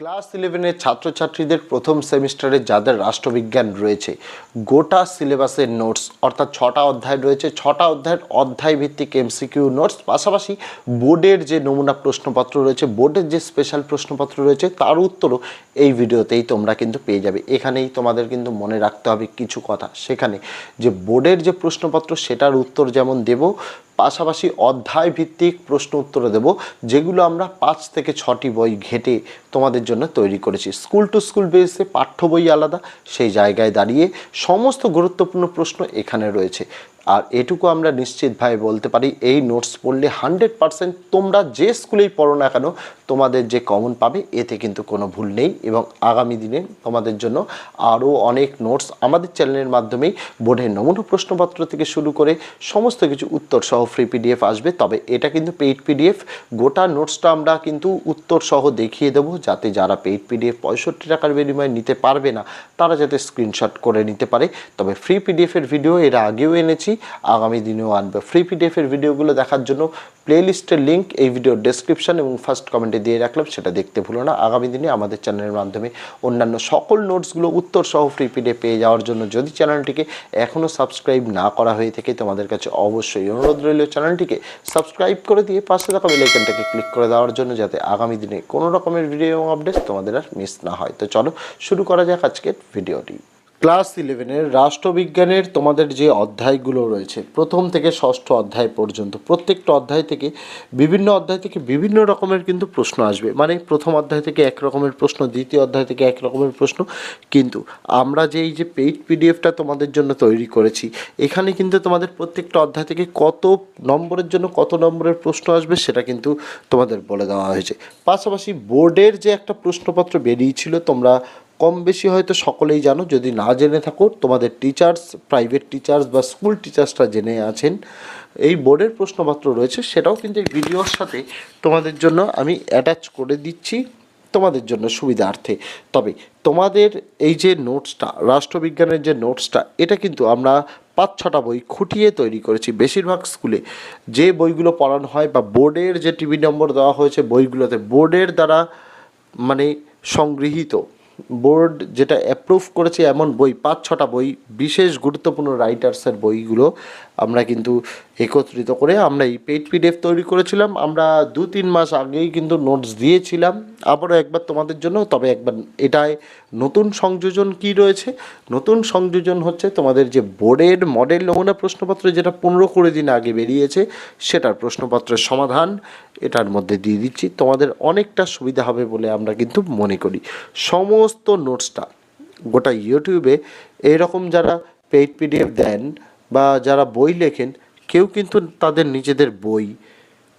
Class ইলেভেনের ছাত্রছাত্রীদের প্রথম সেমিস্টারে যাদের রাষ্ট্রবিজ্ঞান রয়েছে, গোটা সিলেবাসের নোটস, অর্থাৎ ছটা অধ্যায় রয়েছে, ছটা অধ্যায়ের অধ্যায় ভিত্তিক এমসিকিউ নোটস, পাশাপাশি বোর্ডের যে নমুনা প্রশ্নপত্র রয়েছে, বোর্ডের যে স্পেশাল প্রশ্নপত্র রয়েছে, তার উত্তরও এই ভিডিওতেই তোমরা কিন্তু পেয়ে যাবে। এখানেই তোমাদের কিন্তু মনে রাখতে হবে কিছু কথা। সেখানে যে বোর্ডের যে প্রশ্নপত্র, সেটার উত্তর যেমন দেব, পাশাপাশি অধ্যায় ভিত্তিক প্রশ্ন উত্তর দেব, যেগুলো আমরা পাঁচ থেকে ছটি বই ঘেটে তোমাদের জন্য তৈরি করেছি। স্কুল টু স্কুল বেসে পাঠ্য বই আলাদা, সেই জায়গায় দাঁড়িয়ে সমস্ত গুরুত্বপূর্ণ প্রশ্ন এখানে রয়েছে। আর এটুকু আমরা নিশ্চিতভাবে বলতে পারি, এই নোটস পড়লে হান্ড্রেড পারসেন্ট তোমরা যে স্কুলেই পড়ো না কেন, তোমাদের যে কমন পাবে, এতে কিন্তু কোনো ভুল নেই এবং আগামী দিনে তোমাদের জন্য আরও অনেক নোটস আমাদের চ্যানেলের মাধ্যমেই বোর্ডের নমুনা প্রশ্নপত্র থেকে শুরু করে সমস্ত কিছু উত্তর সহ ফ্রি পিডিএফ আসবে। তবে এটা কিন্তু পেইড পিডিএফ গোটা নোটসটা আমরা কিন্তু উত্তর সহ দেখিয়ে দেবো যাতে যারা পেইড পিডিএফ পঁয়ষট্টি টাকার বিনিময়ে নিতে পারবে না, তারা যাতে স্ক্রিনশট করে নিতে পারে। তবে ফ্রি পিডিএফের ভিডিও এর আগেও এনেছি আগামী দিনেও আনবে। ফ্রি পিডিএফের ভিডিওগুলো দেখার জন্য প্লেলিস্টের লিঙ্ক এই ভিডিওর ডেসক্রিপশন এবং ফার্স্ট কমেন্টে দিয়ে রাখলাম, সেটা দেখতে ভুলো না। আগামী দিনে আমাদের চ্যানেলের মাধ্যমে অন্যান্য সকল নোটসগুলো উত্তর সহ ফ্রি পিডিএফ পেয়ে যাওয়ার জন্য যদি চ্যানেলটিকে এখনও সাবস্ক্রাইব না করা হয়ে থাকে, তোমাদের কাছে অবশ্যই অনুরোধ রইল চ্যানেলটিকে সাবস্ক্রাইব করে দিয়ে পাশে থাকা বেলাইকনটাকে ক্লিক করে দেওয়ার জন্য, যাতে আগামী দিনে কোনো রকমের ভিডিও এবং আপডেট তোমাদের আর মিস না হয়। তো চলো, শুরু করা যাক আজকের ভিডিওটি ক্লাস ইলেভেনের রাষ্ট্রবিজ্ঞানের তোমাদের যে অধ্যায়গুলো রয়েছে, প্রথম থেকে ষষ্ঠ অধ্যায় পর্যন্ত, প্রত্যেকটা অধ্যায় থেকে, বিভিন্ন অধ্যায় থেকে বিভিন্ন রকমের কিন্তু প্রশ্ন আসবে। মানে প্রথম অধ্যায় থেকে এক রকমের প্রশ্ন, দ্বিতীয় অধ্যায় থেকে এক রকমের প্রশ্ন। কিন্তু আমরা যে এই যে পেইড পিডিএফটা তোমাদের জন্য তৈরি করেছি, এখানে কিন্তু তোমাদের প্রত্যেকটা অধ্যায় থেকে কত নম্বরের জন্য কত নম্বরের প্রশ্ন আসবে সেটা কিন্তু তোমাদের বলে দেওয়া হয়েছে। পাশাপাশি বোর্ডের যে একটা প্রশ্নপত্র বেরিয়েছিল, তোমরা কম বেশি হয়তো সকলেই জানো, যদি না জেনে থাকো, তোমাদের টিচার্স প্রাইভেট টিচার্স বা স্কুল টিচার্সরা জেনে আছেন, এই বোর্ডের প্রশ্নপত্র রয়েছে, সেটাও কিন্তু এই ভিডিওর সাথে তোমাদের জন্য আমি অ্যাটাচ করে দিচ্ছি তোমাদের জন্য সুবিধার্থে। তবে তোমাদের এই যে নোটসটা রাষ্ট্রবিজ্ঞানের যে নোটসটা এটা কিন্তু আমরা পাঁচ ছটা বই খুঁটিয়ে তৈরি করেছি। বেশিরভাগ স্কুলে যে বইগুলো পড়ানো হয় বা বোর্ডের যে টিভি নম্বর দেওয়া হয়েছে, বইগুলোতে বোর্ডের দ্বারা মানে সংগৃহীত। বোর্ড যেটা অ্যাপ্রুভ করেছে এমন বই পাঁচ ছটা বই বিশেষ গুরুত্বপূর্ণ রাইটার্সের বইগুলো আমরা কিন্তু একত্রিত করে আমরা এই পেইড পিডিএফ তৈরি করেছিলাম। আমরা দু তিন মাস আগেই কিন্তু নোটস দিয়েছিলাম। আবারও একবার তোমাদের জন্য, তবে একবার এটায় নতুন সংযোজন কি রয়েছে? নতুন সংযোজন হচ্ছে তোমাদের যে বোর্ডের মডেল নমুনা প্রশ্নপত্র যেটা পনেরো কুড়ি দিন আগে বেরিয়েছে, সেটার প্রশ্নপত্রের সমাধান এটার মধ্যে দিয়ে দিচ্ছি। তোমাদের অনেকটা সুবিধা হবে বলে আমরা কিন্তু মনে করি। সমস্ত নোটসটা গোটা ইউটিউবে এইরকম যারা পেইড পিডিএফ দেন বা যারা বই লেখেন, কেউ কিন্তু তাদের নিজেদের বই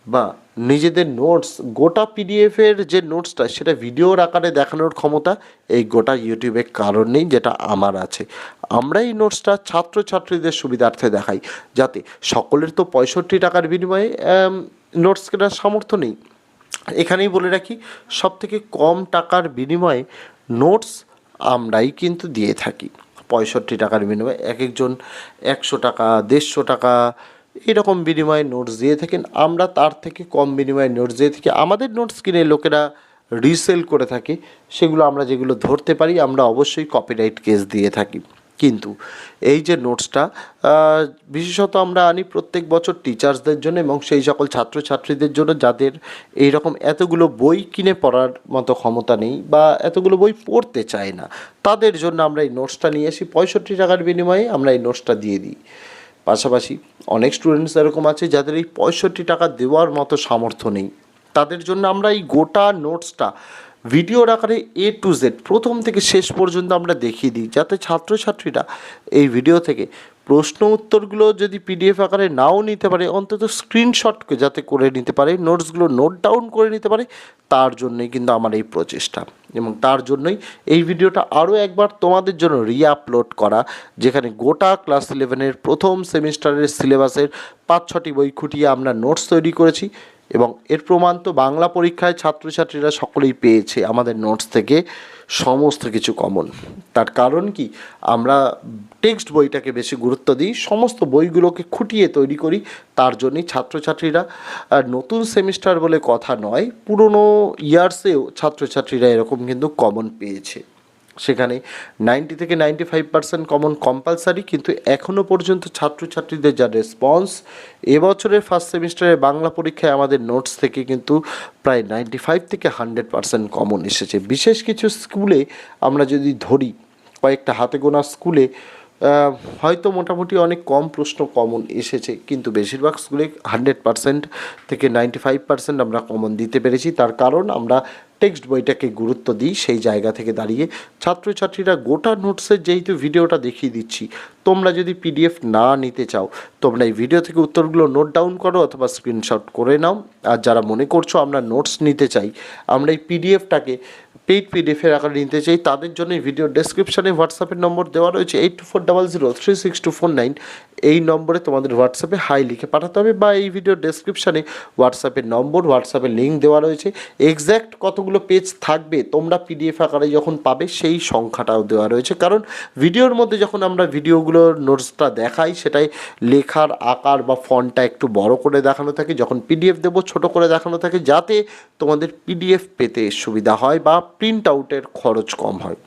বা নিজেদের নোটস গোটা পিডিএফের যে নোটসটা সেটা ভিডিওর আকারে দেখানোর ক্ষমতা এই গোটা ইউটিউবে কারণ নেই যেটা আমার আছে। আমরা এই নোটসটা ছাত্রছাত্রীদের সুবিধার্থে দেখাই, যাতে সকলের তো পঁয়ষট্টি টাকার বিনিময়ে নোটস কেনার সামর্থ্য নেই। এখানেই বলে রাখি সব থেকে কম টাকার বিনিময়ে নোটস আমরাই কিন্তু দিয়ে থাকি। পঁয়ষট্টি টাকার বিনিময়ে এক একজন একশো টাকা, দেড়শো টাকা এরকম বিনিময়ে নোটস দিয়ে থাকেন। আমরা তার থেকে কম বিনিময়ে নোটস দিয়ে থাকি। আমাদের নোটস কিনে লোকেরা রিসেল করে থাকে। সেগুলো আমরা যেগুলো ধরতে পারি, আমরা অবশ্যই কপিরাইট কেস দিয়ে থাকি। কিন্তু এই যে নোটসটা বিশেষত আমরা আনি প্রত্যেক বছর টিচার্সদের জন্য এবং সেই সকল ছাত্রছাত্রীদের জন্য যাদের এই রকম এতগুলো বই কিনে পড়ার মতো ক্ষমতা নেই বা এতগুলো বই পড়তে চায় না, তাদের জন্য আমরা এই নোটসটা নিয়ে আসি পঁয়ষট্টি টাকার বিনিময়ে আমরা এই নোটসটা দিয়ে দিই। পাশাপাশি অনেক স্টুডেন্টস এরকম আছে যাদের এই পঁয়ষট্টি টাকা দেওয়ার মতো সামর্থ্য নেই, তাদের জন্য আমরা এই গোটা নোটসটা ভিডিওর আকারে এ টু জেড প্রথম থেকে শেষ পর্যন্ত আমরা দেখিয়ে দিই, যাতে ছাত্রছাত্রীরা এই ভিডিও থেকে প্রশ্ন উত্তরগুলো যদি পিডিএফ আকারে নাও নিতে পারে, অন্তত স্ক্রিনশটকে যাতে করে নিতে পারে নোটসগুলো নোট ডাউন করে নিতে পারে, তার জন্যই কিন্তু আমার এই প্রচেষ্টা। এবং তার জন্যই এই ভিডিওটা আরও একবার তোমাদের জন্য রিআপলোড করা, যেখানে গোটা ক্লাস ইলেভেনের প্রথম সেমিস্টারের সিলেবাসের পাঁচ ছটি বই খুঁটিয়ে আমরা নোটস তৈরি করেছি। এবং এর প্রমাণ তো বাংলা পরীক্ষায় ছাত্রছাত্রীরা সকলেই পেয়েছে, আমাদের নোটস থেকে সমস্ত কিছু কমন তার কারণ কি? আমরা টেক্সট বইটাকে বেশি গুরুত্ব দিই, সমস্ত বইগুলোকে খুঁটিয়ে তৈরি করি, তার জন্যই ছাত্রছাত্রীরা নতুন সেমিস্টার বলে কথা নয়, পুরনো ইয়ার্সেও ছাত্রছাত্রীরা এরকম কিন্তু কমন পেয়েছে। সেখানে নাইনটি থেকে ninety five percent common compulsory কিন্তু এখনও পর্যন্ত ছাত্রছাত্রীদের যা রেসপন্স এবছরের ফার্স্ট সেমিস্টারে বাংলা পরীক্ষায় আমাদের নোটস থেকে কিন্তু প্রায় নাইনটি ফাইভ থেকে হান্ড্রেড পার্সেন্ট কমন এসেছে। বিশেষ কিছু স্কুলে আমরা যদি ধরি, কয়েকটা হাতে গোনা স্কুলে হয়তো মোটামুটি অনেক কম প্রশ্ন কমন এসেছে, কিন্তু বেশিরভাগ স্কুলে হান্ড্রেড পার্সেন্ট থেকে নাইনটি ফাইভ পার্সেন্ট আমরা কমন দিতে পেরেছি। তার কারণ আমরা টেক্সট বইটাকে গুরুত্ব দিই সেই জায়গা থেকে দাঁড়িয়ে। ছাত্রছাত্রীরা গোটা নোটসের যেহেতু ভিডিওটা দেখিয়ে দিচ্ছি, তোমরা যদি পিডিএফ না নিতে চাও, তোমরা এই ভিডিও থেকে উত্তরগুলো নোট ডাউন করো অথবা স্ক্রিনশট করে নাও। আর যারা মনে করছ আমরা নোটস নিতে চাই, আমরা এই পিডিএফটাকে পেইড পিডিএফের আকারে নিতে চাই, তাদের জন্য ভিডিও ডেসক্রিপশনে হোয়াটসঅ্যাপের নম্বর দেওয়া রয়েছে eight two four double zero three six two four nine এই নম্বরে তোমাদের হোয়াটসঅ্যাপে হাই লিখে পাঠাতে হবে বা এই ভিডিও ডেসক্রিপশনে হোয়াটসঅ্যাপের নম্বর হোয়াটসঅ্যাপের লিঙ্ক দেওয়া রয়েছে। এক্স্যাক্ট কতগুলো পেজ থাকবে, তোমরা পিডিএফ আকারে যখন পাবে, সেই সংখ্যাটাও দেওয়া রয়েছে। কারণ ভিডিওর মধ্যে যখন আমরা ভিডিওগুলোর নোটসটা দেখাই, সেটাই লেখার আকার বা ফন্টটা একটু বড় করে দেখানো থাকে। যখন পিডিএফ দেবো, ছোট করে দেখানো থাকে, যাতে তোমাদের পিডিএফ পেতে সুবিধা হয় বা প্রিন্ট আউটের খরচ কম হয়।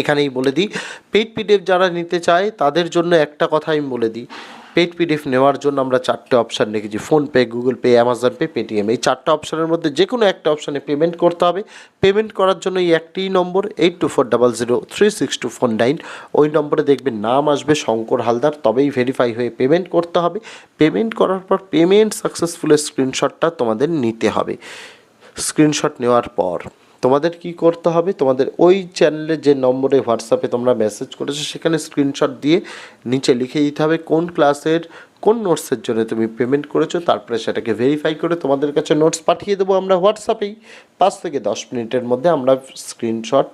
এখানেই বলে দিই পেইড পিডিএফ যারা নিতে চায়, তাদের জন্য একটা কথা আমি বলে দিই পেইড পিডিএফ নেওয়ার জন্য আমরা চারটে অপশান রেখেছি PhonePe Google Pay Amazon Pay Paytm এই চারটে অপশানের মধ্যে যে কোনো একটা অপশানে পেমেন্ট করতে হবে। পেমেন্ট করার জন্য এই একটি number eight two four double zero three six two four nine ওই নম্বরে দেখবেন নাম আসবে, শঙ্কর হালদার, তবেই ভেরিফাই হয়ে পেমেন্ট করতে হবে। পেমেন্ট করার পর পেমেন্ট সাকসেসফুলের স্ক্রিনশটটা তোমাদের নিতে হবে। স্ক্রিনশট নেওয়ার পর তোমাদের কি করতে হবে? তোমাদের ওই চ্যানেলে যে নম্বরে হোয়াটসঅ্যাপে তোমরা মেসেজ করেছ, সেখানে স্ক্রিনশট দিয়ে নিচে লিখে দিতে হবে কোন ক্লাসের কোন নোটসের জন্য তুমি পেমেন্ট করেছ, তারপরে সেটাকে ভেরিফাই করে তোমাদের কাছে নোটস পাঠিয়ে দেবো আমরা হোয়াটসঅ্যাপেই পাঁচ থেকে দশ মিনিটের মধ্যে আমরা স্ক্রিনশট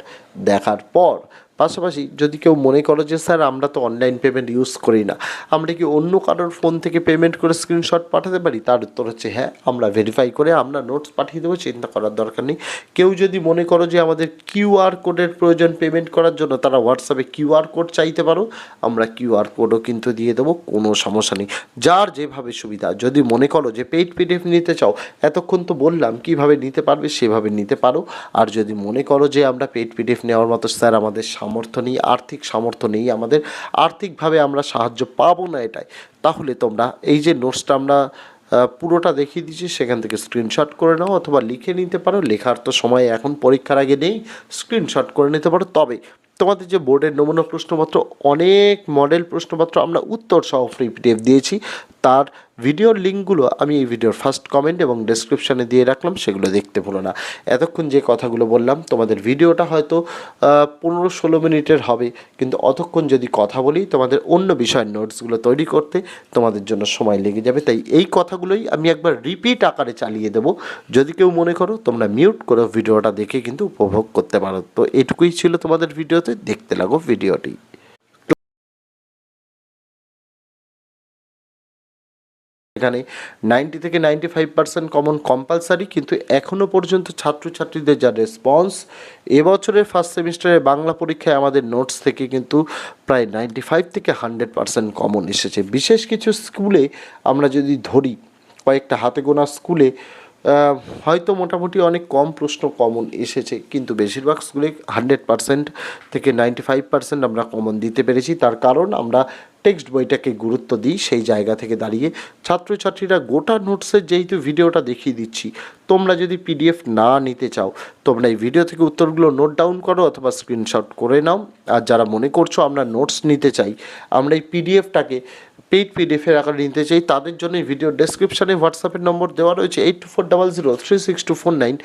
দেখার পর পাশাপাশি যদি কেউ মনে করো যে, স্যার, আমরা তো অনলাইন পেমেন্ট ইউজ করি না, আমরা কি অন্য কারোর ফোন থেকে পেমেন্ট করে স্ক্রিনশট পাঠাতে পারি? তার উত্তর হচ্ছে হ্যাঁ আমরা ভেরিফাই করে আমরা নোটস পাঠিয়ে দেবো, চিন্তা করার দরকার নেই। কেউ যদি মনে করো যে, আমাদের কিউআর কোডের প্রয়োজন পেমেন্ট করার জন্য, তারা হোয়াটসঅ্যাপে কিউআর কোড চাইতে পারো, আমরা কিউআর কোডও কিন্তু দিয়ে দেবো, কোনো সমস্যা নেই। যার যেভাবে সুবিধা, যদি মনে করো যে পেইড পিডিএফ নিতে চাও, এতক্ষণ তো বললাম কীভাবে নিতে পারবে, সেভাবে নিতে পারো। আর যদি মনে করো যে, আমরা পেইড পিডিএফ নেওয়ার মতো, স্যার, আমাদের সামর্থ্য নেই, আর্থিক সামর্থ্য নেই, আমাদের আর্থিকভাবে আমরা সাহায্য পাবো না এটাই। তাহলে তোমরা এই যে নোটসটা আমরা পুরোটা দেখিয়ে দিচ্ছি সেখান থেকে স্ক্রিনশট করে নাও অথবা লিখে নিতে পারো। লেখার তো সময় এখন পরীক্ষার আগে নেই স্ক্রিনশট করে নিতে পারো। তবে তোমাদের যে বোর্ডের নমুনা প্রশ্নপত্র, অনেক মডেল প্রশ্নপত্র আমরা উত্তর সহ ফ্রি পিডিএফ দিয়েছি। তার ভিডিওর লিঙ্কগুলো আমি এই ভিডিওর ফার্স্ট কমেন্ট এবং ডেসক্রিপশানে দিয়ে রাখলাম, সেগুলো দেখতে ভুলো না। এতক্ষণ যে কথাগুলো বললাম, তোমাদের ভিডিওটা হয়তো পনেরো ষোলো মিনিটের হবে, কিন্তু অতক্ষণ যদি কথা বলি, তোমাদের অন্য বিষয়ের নোটসগুলো তৈরি করতে তোমাদের জন্য সময় লেগে যাবে। তাই এই কথাগুলোই আমি একবার রিপিট আকারে চালিয়ে দেবো। যদি কেউ মনে করো তোমরা মিউট করে ভিডিওটা দেখে কিন্তু উপভোগ করতে পারো। তো এটুকুই ছিল তোমাদের ভিডিওতে দেখতে লাগো ভিডিওটি। এখানে নাইনটি থেকে ninety five percent common compulsory কিন্তু এখনও পর্যন্ত ছাত্রছাত্রীদের যা রেসপন্স এবছরের ফার্স্ট সেমিস্টারে বাংলা পরীক্ষায় আমাদের নোটস থেকে কিন্তু প্রায় নাইনটি ফাইভ থেকে হান্ড্রেড পার্সেন্ট কমন এসেছে। বিশেষ কিছু স্কুলে আমরা যদি ধরি, কয়েকটা হাতে গোনা স্কুলে হয়তো মোটামুটি অনেক কম প্রশ্ন কমন এসেছে, কিন্তু বেশিরভাগ স্কুলে হান্ড্রেড পার্সেন্ট থেকে নাইনটি ফাইভ পার্সেন্ট আমরা কমন দিতে পেরেছি। তার কারণ আমরা টেক্সট বইটাকে গুরুত্ব দিই সেই জায়গা থেকে দাঁড়িয়ে। ছাত্রছাত্রীরা গোটা নোটসের যেহেতু ভিডিওটা দেখিয়ে দিচ্ছি, তোমরা যদি পিডিএফ না নিতে চাও, তোমরা এই ভিডিও থেকে উত্তরগুলো নোট ডাউন করো অথবা স্ক্রিনশট করে নাও। আর যারা মনে করছ আমরা নোটস নিতে চাই, আমরা এই পিডিএফটাকে পেইড পিডিএফের আকারে নিতে চাই, তাদের জন্য ভিডিও ডেসক্রিপশনে হোয়াটসঅ্যাপের নম্বর দেওয়া রয়েছে eight two four double zero three six two four nine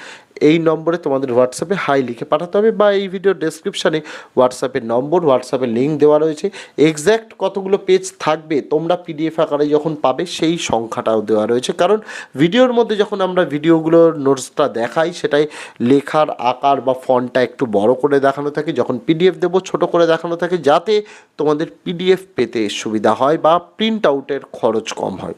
এই নম্বরে তোমাদের হোয়াটসঅ্যাপে হাই লিখে পাঠাতে হবে বা এই ভিডিও ডেসক্রিপশনে হোয়াটসঅ্যাপের নম্বর হোয়াটসঅ্যাপের লিঙ্ক দেওয়া রয়েছে। এক্স্যাক্ট কতগুলো পেজ থাকবে, তোমরা পিডিএফ আকারে যখন পাবে সেই সংখ্যাটাও দেওয়া রয়েছে। কারণ ভিডিওর মধ্যে যখন আমরা ভিডিওগুলোর নোটসটা দেখাই সেটাই লেখার আকার বা ফন্টটা একটু বড় করে দেখানো থাকে, যখন পিডিএফ দেবো ছোট করে দেখানো থাকে, যাতে তোমাদের পিডিএফ পেতে সুবিধা হয় বা প্রিন্ট আউটের খরচ কম হয়।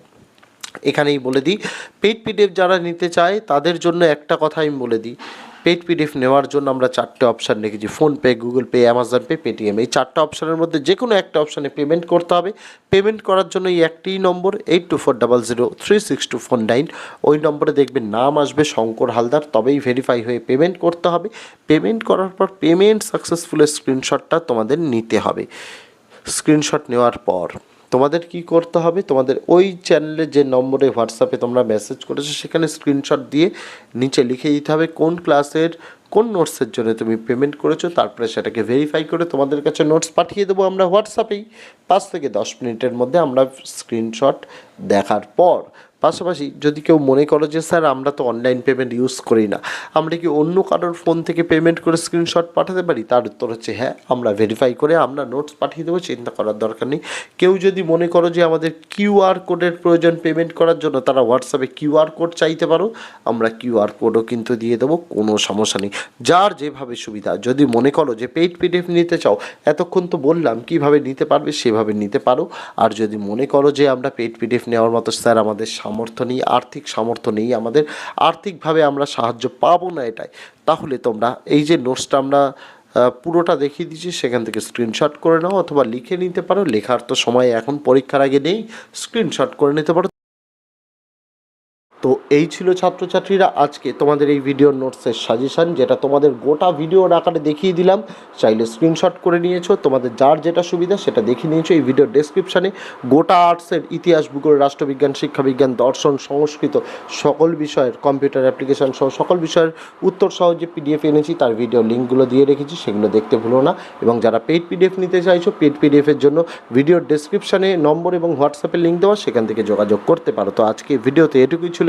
এখানেই বলে দিই পেড পিডিএফ যারা নিতে চায়, তাদের জন্য একটা কথা আমি বলে দিই পেড পিডিএফ নেওয়ার জন্য আমরা চারটে অপশান রেখেছি PhonePe Google Pay Amazon Pay Paytm এই চারটে অপশানের মধ্যে যে কোনো একটা অপশানে পেমেন্ট করতে হবে। পেমেন্ট করার জন্য এই একটি number eight two four double zero three six two four nine ওই নম্বরে দেখবেন নাম আসবে, শঙ্কর হালদার, তবেই ভেরিফাই হয়ে পেমেন্ট করতে হবে। পেমেন্ট করার পর পেমেন্ট সাকসেসফুলের স্ক্রিনশটটা তোমাদের নিতে হবে। স্ক্রিনশট নেওয়ার পর তোমাদের কি করতে হবে? তোমাদের ওই চ্যানেলে যে নম্বরে হোয়াটসঅ্যাপে তোমরা মেসেজ করেছ, সেখানে স্ক্রিনশট দিয়ে নিচে লিখে দিতে হবে কোন ক্লাসের কোন নোটসের জন্য তুমি পেমেন্ট করেছ, তারপরে সেটাকে ভেরিফাই করে তোমাদের কাছে নোটস পাঠিয়ে দেবো আমরা হোয়াটসঅ্যাপেই পাঁচ থেকে দশ মিনিটের মধ্যে আমরা স্ক্রিনশট দেখার পর। পাশাপাশি যদি কেউ মনে করো যে, স্যার, আমরা তো অনলাইন পেমেন্ট ইউজ করি না, আমরা কি অন্য কারোর ফোন থেকে পেমেন্ট করে স্ক্রিনশট পাঠাতে পারি? তার উত্তর হচ্ছে হ্যাঁ আমরা ভেরিফাই করে আমরা নোটস পাঠিয়ে দেবো, চিন্তা করার দরকার নেই। কেউ যদি মনে করো যে, আমাদের কিউআর কোডের প্রয়োজন পেমেন্ট করার জন্য, তারা হোয়াটসঅ্যাপে কিউআর কোড চাইতে পারো, আমরা কিউআর কোডও কিন্তু দিয়ে দেবো, কোনো সমস্যা নেই। যার যেভাবে সুবিধা, যদি মনে করো যে পেইড পিডিএফ নিতে চাও, এতক্ষণ তো বললাম, কীভাবে নিতে পারবে সেভাবে নিতে পারো। আর যদি মনে করো যে, আমরা পেইড পিডিএফ নেওয়ার মতো, স্যার, আমাদের সামর্থ্য নেই, আর্থিক সামর্থ্য নেই, আমাদের আর্থিকভাবে আমরা সাহায্য পাবো না এটাই। তাহলে তোমরা এই যে নোটসটা আমরা পুরোটা দেখিয়ে দিচ্ছি সেখান থেকে স্ক্রিনশট করে নাও অথবা লিখে নিতে পারো। লেখার তো সময় এখন পরীক্ষার আগে নেই স্ক্রিনশট করে নিতে পারো। তো এই ছিল ছাত্রছাত্রীরা আজকে তোমাদের এই ভিডিও নোটসের সাজেশান যেটা তোমাদের গোটা ভিডিওর আকারে দেখিয়ে দিলাম। চাইলে স্ক্রিনশট করে নিয়েছো, তোমাদের যার যেটা সুবিধা সেটা দেখে নিয়েছো এই ভিডিও ডেসক্রিপশানে গোটা আর্টসের ইতিহাস, ভূগোল, রাষ্ট্রবিজ্ঞান, শিক্ষাবিজ্ঞান, দর্শন, সংস্কৃত সকল বিষয়ের কম্পিউটার অ্যাপ্লিকেশন সহ সকল বিষয়ের উত্তর সহ যে পিডিএফ এনেছি তার ভিডিও লিঙ্কগুলো দিয়ে রেখেছি, সেগুলো দেখতে ভুলো না। এবং যারা পেড পিডিএফ নিতে চাইছো পেড পিডিএফের জন্য ভিডিওর ডেসক্রিপশানে নম্বর এবং হোয়াটসঅ্যাপের লিঙ্ক দেওয়া, সেখান থেকে যোগাযোগ করতে পারো। তো আজকে ভিডিওতে এটুকুই ছিল।